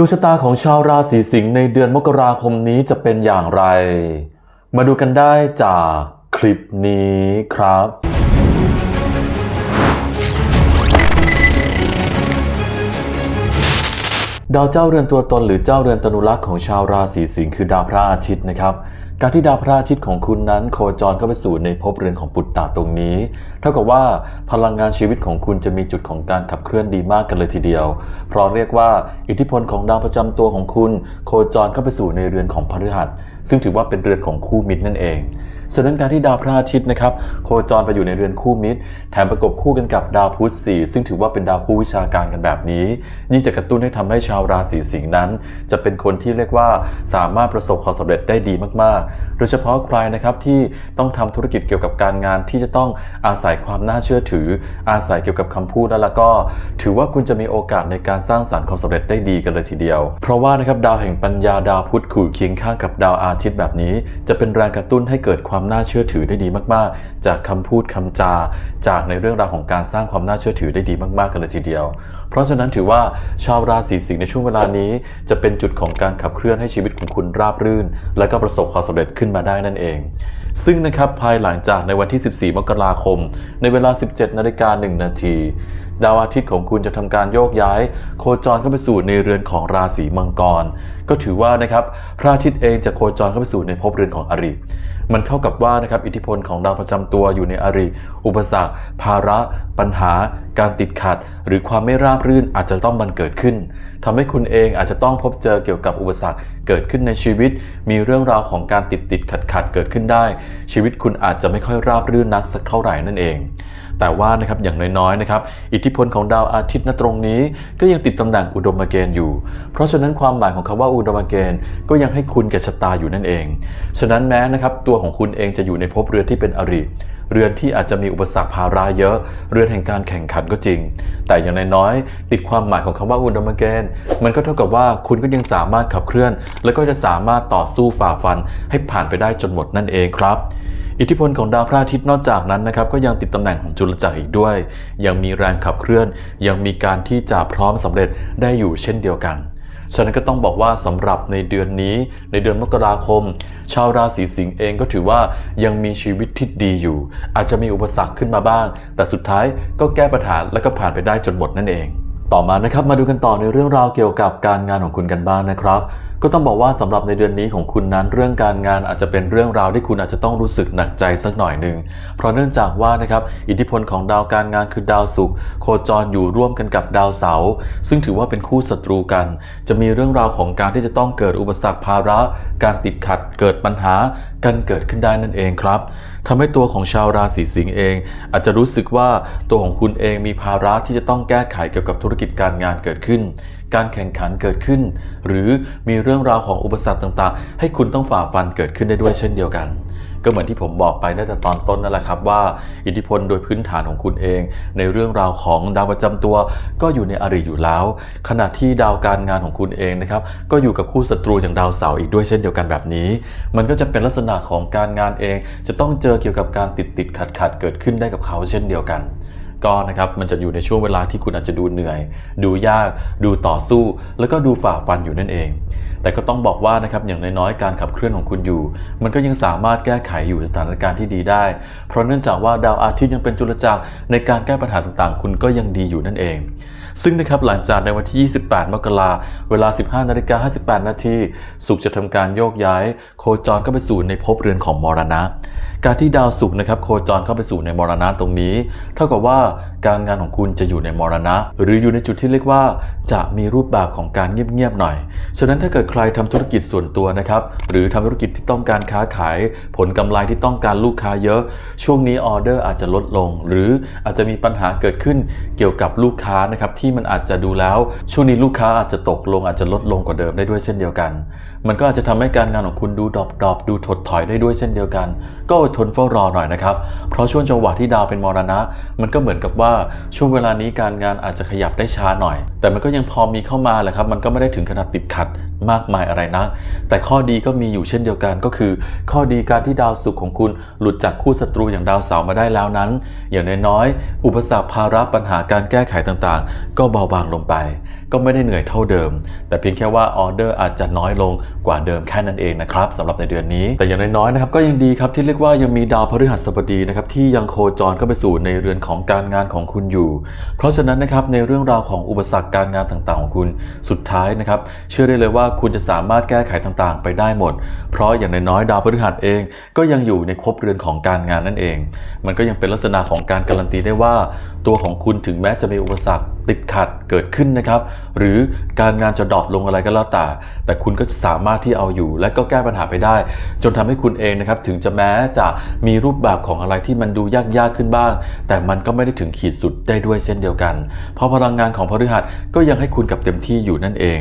ดวงชะตาของชาวราศีสิงห์ในเดือนมกราคมนี้จะเป็นอย่างไร มาดูกันได้จากคลิปนี้ครับ ดาวเจ้าเรือนตัวตนหรือเจ้าเรือนตนุรักษ์ของชาวราศีสิงห์คือดาวพระอาทิตย์นะครับ การที่ดาวพระอาทิตย์ของคุณนั้น โคจรเข้าไปสู่ในภพเรือนของปุตตะตรงนี้ เท่ากับว่าพลังงานชีวิตของคุณจะมีจุดของการขับเคลื่อนดีมากกันเลยทีเดียว เพราะเรียกว่าอิทธิพลของดาวประจำตัวของคุณ โคจรเข้าไปสู่ในเรือนของพฤหัส ซึ่งถือว่าเป็นเรือนของคู่มิตรนั่นเอง ฉะนั้นการณ์ที่ดาวพระอาทิตย์นะครับโคจรไปอยู่ในเรือนคู่มิตร แถมประกบคู่กันกับดาวพุธสี่ซึ่งถือว่าเป็นดาวคู่วิชาการกันแบบนี้ ยิ่งจะกระตุ้นให้ทำให้ชาวราศีสิงห์นั้น จะเป็นคนที่เรียกว่าสามารถประสบความสำเร็จได้ดีมากๆ โดยเฉพาะใครนะครับที่ต้องทำธุรกิจเกี่ยวกับการงานที่จะต้องอาศัยความน่าเชื่อถือ อาศัยเกี่ยวกับคำพูดแล้วล้วก็ ถือว่าคุณจะมีโอกาสในการสร้างสรรค์ความสำเร็จได้ดีกันเลยทีเดียว เพราะว่านะครับดาวแห่งปัญญาดาวพุธขู่เคียงข้างกับดาวอาทิตย์แบบนี้ จะเป็นแรงกระตุ้นให้เกิดความความน่าเชื่อถือได้ดีมากๆ จากคำพูดคำจา จากในเรื่องราวของการสร้างความน่าเชื่อถือได้ดีมากๆ กันเลยทีเดียว เพราะฉะนั้นถือว่าชาวราศีสิงห์ในช่วงเวลานี้ จะเป็นจุดของการขับเคลื่อนให้ชีวิตของคุณราบรื่น และก็ประสบความสำเร็จขึ้นมาได้นั่นเอง ซึ่งนะครับภายหลังจากในวันที่ 14 มกราคม ในเวลา 17 นาฬิกา 1 นาทีดาวอาทิตย์ของคุณจะทำการโยกย้าย โคจรเข้าไปสู่ในเรือนของราศีมังกร ก็ถือว่านะครับพระอาทิตย์เองจะโคจรเข้าไปสู่ในภพเรือนของอริ มันเข้ากับว่านะครับอิทธิพลของดาวประจำตัวอยู่ในอริ อุปสรรค ภาระ ปัญหา การติดขัด หรือความไม่ราบรื่นอาจจะต้องมันเกิดขึ้นทำให้คุณเองอาจจะต้องพบเจอเกี่ยวกับอุปสรรคเกิดขึ้นในชีวิต มีเรื่องราวของการติดติดขัดขัดเกิดขึ้นได้ ชีวิตคุณอาจจะไม่ค่อยราบรื่นนักสักเท่าไหร่นั่นเอง แต่ว่านะครับอย่างน้อยๆนะครับอิทธิพลของดาวอาทิตย์ณตรงนี้ ก็ยังติดตำแหน่งอุดมเกณฑ์อยู่ เพราะฉะนั้นความหมายของคำว่าอุดมเกณฑ์ก็ยังให้คุณแก่ชะตาอยู่นั่นเอง ฉะนั้นแม้นะครับตัวของคุณเองจะอยู่ในภพเรือนที่เป็นอริเรือนที่อาจจะมีอุปสรรคภาระเยอะ เรือนแห่งการแข่งขันก็จริง แต่อย่างน้อยๆติดความหมายของคำว่าอุดมเกณฑ์มันก็เท่ากับว่าคุณก็ยังสามารถขับเคลื่อน และก็จะสามารถต่อสู้ฝ่าฟันให้ผ่านไปได้จนหมดนั่นเองครับ อิทธิพลของดาวพระอาทิตย์นอกจากนั้นนะครับก็ยังติดตำแหน่งของจุลจักรอีกด้วย ยังมีแรงขับเคลื่อน ยังมีการที่จะพร้อมสำเร็จได้อยู่เช่นเดียวกันฉะนั้นก็ต้องบอกว่าสำหรับในเดือนนี้ ในเดือนมกราคม ชาวราศีสิงห์เองก็ถือว่ายังมีชีวิตที่ดีอยู่ อาจจะมีอุปสรรคขึ้นมาบ้าง แต่สุดท้ายก็แก้ปัญหาและก็ผ่านไปได้จนหมดนั่นเอง ต่อมานะครับมาดูกันต่อในเรื่องราวเกี่ยวกับการงานของคุณกันบ้างนะครับ ก็ต้องบอกว่าสำหรับในเดือนนี้ของคุณนั้นเรื่องการงานอาจจะเป็นเรื่องราวที่คุณอาจจะต้องรู้สึกหนักใจสักหน่อยหนึ่งเพราะเนื่องจากว่านะครับอิทธิพลของดาวการงานคือดาวศุกร์โคจรอยู่ร่วมกันกับดาวเสาร์ซึ่งถือว่าเป็นคู่ศัตรูกัน จะมีเรื่องราวของการที่จะต้องเกิดอุปสรรคภาระ การติดขัดเกิดปัญหากันเกิดขึ้นได้นั่นเองครับทำให้ตัวของชาวราศีสิงห์เอง อาจจะรู้สึกว่าตัวของคุณเองมีภาระที่จะต้องแก้ไขเกี่ยวกับธุรกิจการงานเกิดขึ้น การแข่งขันเกิดขึ้น หรือมีเรื่องราวของอุปสรรคต่างๆ ให้คุณต้องฝ่าฟันเกิดขึ้นได้ด้วยเช่นเดียวกัน ก็เหมือนที่ผมบอกไปน่าจะตอนต้นนั่นแหละครับว่า อิทธิพลโดยพื้นฐานของคุณเอง ในเรื่องราวของดาวประจำตัว ก็อยู่ในอริอยู่แล้ว ขณะที่ดาวการงานของคุณเองนะครับก็อยู่กับคู่ศัตรูอย่างดาวเสาร์อีกด้วยเช่นเดียวกันแบบนี้ มันก็จะเป็นลักษณะของการงานเอง จะต้องเจอเกี่ยวกับการติดติดขัดขัดเกิดขึ้นได้กับเขาเช่นเดียวกัน ก็นะครับมันจะอยู่ในช่วงเวลาที่คุณอาจจะดูเหนื่อย ดูยาก ดูต่อสู้ แล้วก็ดูฝ่าฟันอยู่นั่นเอง แต่ก็ต้องบอกว่านะครับอย่างน้อยๆการขับเคลื่อนของคุณอยู่ มันก็ยังสามารถแก้ไขอยู่สถานการณ์ที่ดีได้ เพราะเนื่องจากว่าดาวอาทิตย์ยังเป็นจุลจักรในการแก้ปัญหาต่างๆ คุณก็ยังดีอยู่นั่นเองซึ่งนะครับหลังจากในวันที่ 28 มกราเวลา 15 นาฬิกา 58 นาทีสุขจะทำการโยกย้าย โคจรเข้าไปสู่ในภพเรือนของมรณะการที่ดาวศุกร์นะครับโคจรเข้าไปสู่ในมรณะตรงนี้ เท่ากับว่าการงานของคุณจะอยู่ในมรณะ หรืออยู่ในจุดที่เรียกว่า จะมีรูปแบบของการเงียบๆหน่อย ฉะนั้นถ้าเกิดใครทำธุรกิจส่วนตัวนะครับหรือทำธุรกิจที่ต้องการค้าขาย ผลกำไรที่ต้องการลูกค้าเยอะ ช่วงนี้ออเดอร์อาจจะลดลง หรืออาจจะมีปัญหาเกิดขึ้นเกี่ยวกับลูกค้านะครับที่มันอาจจะดูแล้ว ช่วงนี้ลูกค้าอาจจะตกลงอาจจะลดลงกว่าเดิมได้ด้วยเช่นเดียวกัน มันก็อาจจะทำให้การงานของคุณดูดรอปดรอปดูถดถอยได้ด้วยเช่นเดียวกัน ก็อดทนเฝ้ารอหน่อยนะครับ เพราะช่วงจังหวะที่ดาวเป็นมรณะ มันก็เหมือนกับว่าช่วงเวลานี้การงานอาจจะขยับได้ช้าหน่อย แต่มันก็ยังพอมีเข้ามาแหละครับ มันก็ไม่ได้ถึงขนาดติดขัดมากมายอะไรนะ แต่ข้อดีก็มีอยู่เช่นเดียวกันก็คือ ข้อดีการที่ดาวศุกร์ของคุณหลุดจากคู่ศัตรูอย่างดาวเสาร์มาได้แล้วนั้น อย่างน้อยๆอุปสรรคภาระปัญหาการแก้ไขต่างๆ ก็เบาบางลงไป ก็ไม่ได้เหนื่อยเท่าเดิม แต่เพียงแค่ว่าออเดอร์อาจจะน้อยลงกว่าเดิมแค่นั้นเองนะครับสำหรับในเดือนนี้ แต่อย่างน้อยๆนะครับก็ยังดีครับที่เรียกว่ายังมีดาวพฤหัสบดีนะครับที่ยังโคจรเข้าไปสู่ในเรือนของการงานของคุณอยู่ เพราะฉะนั้นนะครับในเรื่องราวของอุปสรรคการงานต่างๆ ของคุณสุดท้ายนะครับเชื่อได้เลยว่าคุณจะสามารถแก้ไขต่างๆ ไปได้หมด เพราะอย่างน้อยๆดาวพฤหัสเองก็ยังอยู่ในครบเรือนของการงานนั่นเอง มันก็ยังเป็นลักษณะของการการันตีได้ว่าตัวของคุณถึงแม้จะมีอุปสรรคติดขัดเกิดขึ้นนะครับ หรือการงานจะดรอปลงอะไรก็แล้วแต่ แต่คุณก็สามารถที่เอาอยู่ และก็แก้ปัญหาไปได้ จนทำให้คุณเองนะครับ ถึงจะแม้จะมีรูปแบบของอะไรที่มันดูยากยากๆขึ้นบ้าง แต่มันก็ไม่ได้ถึงขีดสุดได้ด้วยเช่นเดียวกัน เพราะพลังงานของพฤหัสก็ยังให้คุณกับเต็มที่อยู่นั่นเอง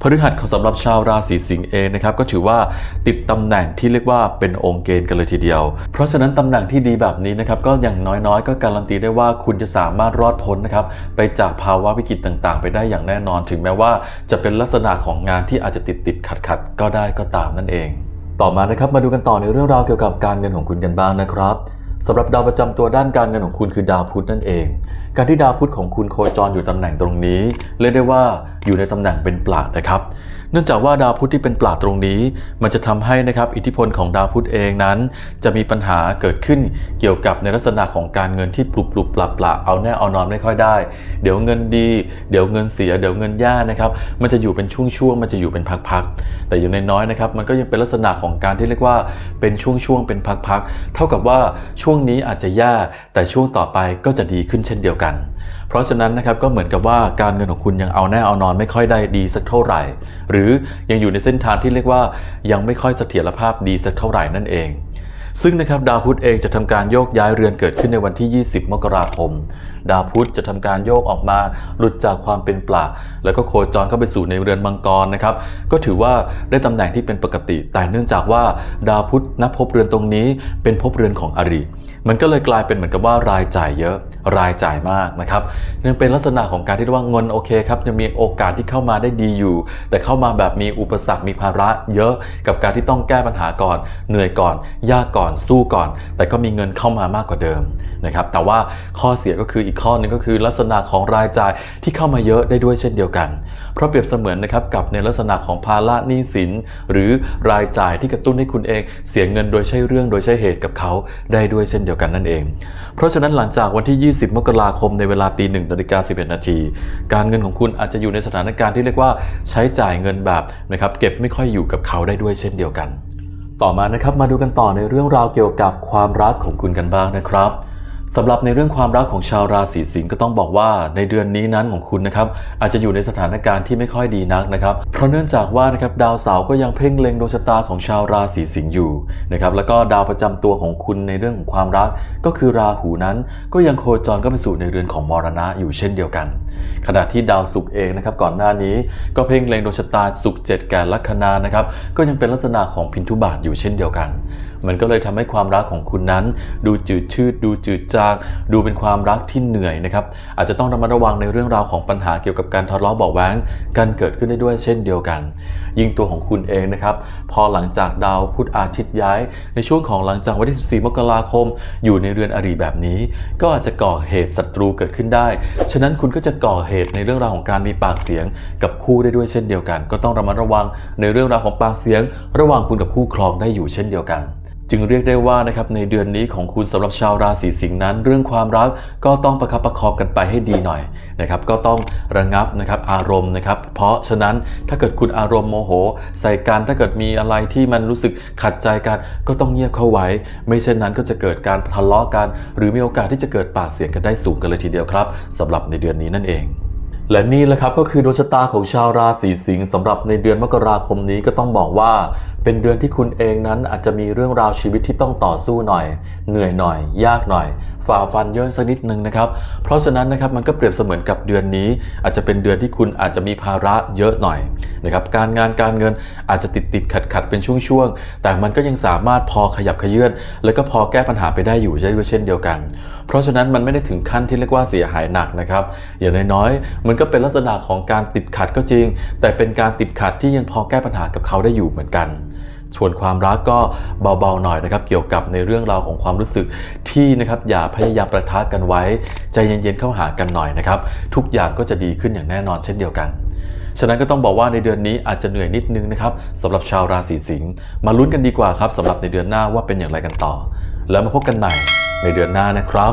พฤหัสของสำหรับชาวราศีสิงห์เองนะครับก็ถือว่าติดตำแหน่งที่เรียกว่าเป็นองค์เกณฑ์กันเลยทีเดียว เพราะฉะนั้นตำแหน่งที่ดีแบบนี้นะครับก็อย่างน้อยๆ ก็การันตีได้ว่าคุณจะสามารถรอดพ้นนะครับไปจากภาวะวิกฤตต่างๆ ไปได้อย่างแน่นอน ถึงแม้ว่าจะเป็นลักษณะของงานที่อาจจะติดติดขัดขัดก็ได้ก็ตามนั่นเอง ต่อมานะครับมาดูกันต่อในเรื่องราวเกี่ยวกับการเงินของคุณกันบ้างนะครับสำหรับดาวประจำตัวด้านการเงินของคุณคือดาวพุธนั่นเอง การที่ดาวพุธของคุณโคจรอยู่ตำแหน่งตรงนี้ เรียกได้ว่าอยู่ในตำแหน่งเป็นปลาดนะครับ นื่องจากว่าดาวพุธที่เป็นปลาตรงนี้ มันจะทำให้นะครับอิทธิพลของดาวพุธเองนั้น จะมีปัญหาเกิดขึ้นเกี่ยวกับในลักษณะของการเงินที่ปลุกปลุกปลับปละเอาแน่เอานอนไม่ค่อยได้ เดี๋ยวเงินดี เดี๋ยวเงินเสีย เดี๋ยวเงินย่านะครับ มันจะอยู่เป็นช่วงๆ มันจะอยู่เป็นพักๆ แต่อย่างน้อยๆนะครับ มันก็ยังเป็นลักษณะของการที่เรียกว่าเป็นช่วงๆ เป็นพักๆ เท่ากับว่าช่วงนี้อาจจะย่าแต่ช่วงต่อไปก็จะดีขึ้นเช่นเดียวกัน เพราะฉะนั้นนะครับก็เหมือนกับว่าการเงินของคุณยังเอาแน่เอานอนไม่ค่อยได้ดีสักเท่าไหร่ หรือยังอยู่ในเส้นทางที่เรียกว่ายังไม่ค่อยเสถียรภาพดีสักเท่าไหร่นั่นเอง ซึ่งนะครับดาวพุธเองจะทำการโยกย้ายเรือนเกิดขึ้นในวันที่ 20 มกราคม ดาวพุธจะทำการโยกออกมาหลุดจากความเป็นปลาแล้วก็โคจรเข้าไปสู่ในเรือนมังกรนะครับ ก็ถือว่าได้ตำแหน่งที่เป็นปกติ แต่เนื่องจากว่าดาวพุธนับภพเรือนตรงนี้เป็นภพเรือนของอริมันก็เลยกลายเป็นเหมือนกับว่ารายจ่ายเยอะ รายจ่ายมากนะครับยังเป็นลักษณะของการที่เรียกว่าเงินโอเคครับยังมีโอกาสที่เข้ามาได้ดีอยู่ แต่เข้ามาแบบมีอุปสรรคมีภาระเยอะกับการที่ต้องแก้ปัญหาก่อน เหนื่อยก่อน ยากก่อนสู้ก่อน แต่ก็มีเงินเข้ามามากกว่าเดิม นะครับแต่ว่าข้อเสียก็คืออีกข้อหนึงก็คือลักษณะของรายจ่ายที่เข้ามาเยอะได้ด้วยเช่นเดียวกัน เพราะเปรียบเสมือนนะครับกับในลักษณะของภาระหนี้สิน หรือรายจ่ายที่กระตุ้นให้คุณเองเสียเงินโดยใช่เรื่องโดยใช่เหตุกับเขาได้ด้วยเช่นเดียวกันนั่นเอง เพราะฉะนั้นหลังจากวันที่ 20 มกราคมในเวลาตีหนึ่งนาฬิกา11นาทีการเงินของคุณอาจจะอยู่ในสถานการณ์ที่เรียกว่าใช้จ่ายเงินแบบนะครับเก็บไม่ค่อยอยู่กับเขาได้ด้วยเช่นเดียวกัน ต่อมานะครับมาดูกันต่อในเรื่องราวเกี่ยวกับความรักของคุณกันบ้างนะครับ สำหรับในเรื่องความรักของชาวราศีสิงห์ก็ต้องบอกว่าในเดือนนี้นั้นของคุณนะครับอาจจะอยู่ในสถานการณ์ที่ไม่ค่อยดีนักนะครับเพราะเนื่องจากว่านะครับดาวเสาร์ก็ยังเพ่งเล็งดวงชะตาของชาวราศีสิงห์อยู่นะครับแล้วก็ดาวประจำตัวของคุณในเรื่องของความรัก ก็คือราหูนั้น ก็ยังโคจรก็ไปสู่ในเรือนของมรณะอยู่เช่นเดียวกัน ขณะที่ดาวศุกร์เองนะครับก่อนหน้านี้ก็เพ่งเล็งดวงชะตาศุกร์เจ็ดแก่ลัคนานะครับก็ยังเป็นลักษณะของพินทุบาทอยู่เช่นเดียวกัน มันก็เลยทำให้ความรักของคุณนั้น ดูจืดชืด ดูจืดจาง ดูเป็นความรักที่เหนื่อยนะครับอาจจะต้องระมัดระวังในเรื่องราวของปัญหาเกี่ยวกับการทะเลาะเบาะแว้งกันเกิดขึ้นได้ด้วยเช่นเดียวกัน ยิ่งตัวของคุณเองนะครับพอหลังจากดาวพุธอาทิตย์ย้าย ในช่วงของหลังจากวันที่ 14 มกราคม อยู่ในเรือนอริแบบนี้ ก็อาจจะก่อเหตุศัตรูเกิดขึ้นได้ ฉะนั้นคุณก็จะก่อเหตุในเรื่องราวของการมีปากเสียงกับคู่ได้ด้วยเช่นเดียวกัน ก็ต้องระมัดระวังในเรื่องราวของปากเสียง ระหว่างคุณกับคู่ครองได้อยู่เช่นเดียวกัน จึงเรียกได้ว่านะครับในเดือนนี้ของคุณสำหรับชาวราศีสิงห์นั้น เรื่องความรักก็ต้องประคับประคองกันไปให้ดีหน่อยนะครับก็ต้องระงับนะครับอารมณ์นะครับ เพราะฉะนั้นถ้าเกิดคุณอารมณ์โมโห ใส่กันถ้าเกิดมีอะไรที่มันรู้สึกขัดใจกันก็ต้องเงียบเข้าไว้ ไม่เช่นนั้นก็จะเกิดการทะเลาะกัน หรือมีโอกาสที่จะเกิดปากเสียงกันได้สูงกันเลยทีเดียวครับสำหรับในเดือนนี้นั่นเอง และนี่แหละครับก็คือดวงชะตาของชาวราศีสิงห์สำหรับในเดือนมกราคมนี้ก็ต้องบอกว่า เป็นเดือนที่คุณเองนั้นอาจจะมีเรื่องราวชีวิตที่ต้องต่อสู้หน่อย เหนื่อยหน่อย ยากหน่อย ฝ่าฟันเยอะสักนิดนึงนะครับ เพราะฉะนั้นนะครับมันก็เปรียบเสมือนกับเดือนนี้ อาจจะเป็นเดือนที่คุณอาจจะมีภาระเยอะหน่อยนะครับการงานการเงินอาจจะติดติดขัดขัดเป็นช่วงๆ แต่มันก็ยังสามารถพอขยับขยื่นแล้วก็พอแก้ปัญหาไปได้อยู่ได้ด้วยเช่นเดียวกัน เพราะฉะนั้นมันไม่ได้ถึงขั้นที่เรียกว่าเสียหายหนักนะครับอย่างน้อยๆมันก็เป็นลักษณะของการติดขัดก็จริง แต่เป็นการติดขัดที่ยังพอแก้ปัญหากับเขาได้อยู่เหมือนกัน ส่วนความรักก็เบาๆหน่อยนะครับ เกี่ยวกับในเรื่องราวของความรู้สึกที่นะครับอย่าพยายามประทะกันไว้ ใจเย็นๆเข้าหากันหน่อยนะครับ ทุกอย่างก็จะดีขึ้นอย่างแน่นอนเช่นเดียวกันฉะนั้นก็ต้องบอกว่าในเดือนนี้อาจจะเหนื่อยนิดนึงนะครับสำหรับชาวราศีสิงห์มาลุ้นกันดีกว่าครับสำหรับในเดือนหน้าว่าเป็นอย่างไรกันต่อ แล้วมาพบกันใหม่ในเดือนหน้านะครับ